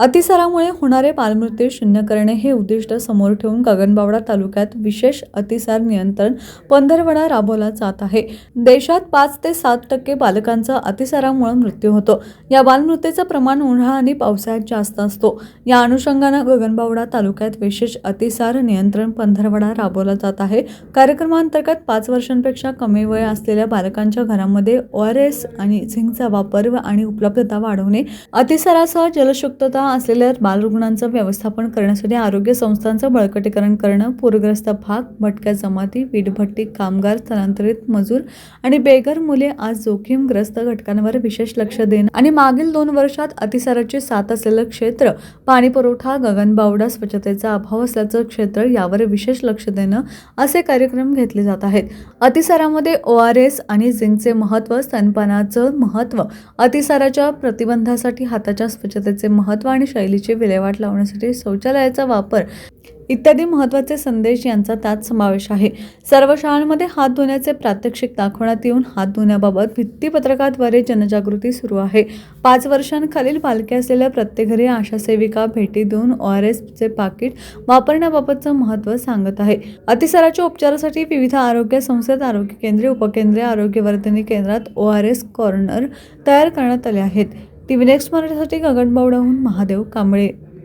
अतिसारामुळे होणारे बालमृत्यू शून्य करणे हे उद्दिष्ट समोर ठेवून गगनबावडा तालुक्यात विशेष अतिसार नियंत्रण पंधरवडा राबवला जात आहे. देशात पाच ते सात टक्के बालकांचा अतिसारामुळे मृत्यू होतो. या बालमृत्यूचं प्रमाण उन्हाळा आणि पावसाळ्यात जास्त असतो. या अनुषंगानं गगनबावडा तालुक्यात विशेष अतिसार नियंत्रण पंधरवडा राबवला जात आहे. कार्यक्रमांतर्गत पाच वर्षांपेक्षा कमी वय असलेल्या बालकांच्या घरामध्ये ओ आर एस आणि झिंकचा वापर आणि उपलब्धता वाढवणे अतिसारासह जलशुद्धता असलेल्या बालरुग्णांचं व्यवस्थापन करण्यासाठी आरोग्य संस्थांचं बळकटीकरण करणं पूरग्रस्त भाग भटक्या जमाती वीटभट्टी कामगार स्थलांतरित मजूर आणि बेघर मुले आज जोखीमग्रस्त घटकांवर विशेष लक्ष देणं आणि मागील दोन वर्षात अतिसाराची साथ असलेलं क्षेत्र पाणीपुरवठा गगनबावडा स्वच्छतेचा अभाव असल्याचं क्षेत्र यावर विशेष लक्ष देणं असे कार्यक्रम घेतले जात आहेत. अतिसारामध्ये ओ आर एस आणि झिंकचे महत्त्व स्तनपानाचं महत्त्व अतिसाराच्या प्रतिबंधासाठी हाताच्या स्वच्छतेचे महत्त्व आणि शैलीची विल्हेवाट लावण्यासाठी शौचालयाचा वापर इत्यादी महत्त्वाचे संदेश यांचा त्यात समावेश आहे. सर्व शाळांमध्ये हात धुण्याचे प्रात्यक्षिक दाखवण्यात येऊन हात धुण्याबाबत भित्तीपत्रकाद्वारे जनजागृती सुरू आहे. पाच वर्षांखालील बालके असलेल्या प्रत्येक घरी आशा सेविका भेटी देऊन ओ आर एसचे पाकिट वापरण्याबाबतचं महत्त्व सांगत आहे. अतिसाराच्या उपचारासाठी विविध आरोग्य संस्थेत आरोग्य केंद्रे उपकेंद्रे आरोग्यवर्धनी केंद्रात ओ आर एस कॉर्नर तयार करण्यात आले आहेत. टी व्ही नेक्स्ट मराठीसाठी गगनबावडाहून महादेव कांबळे.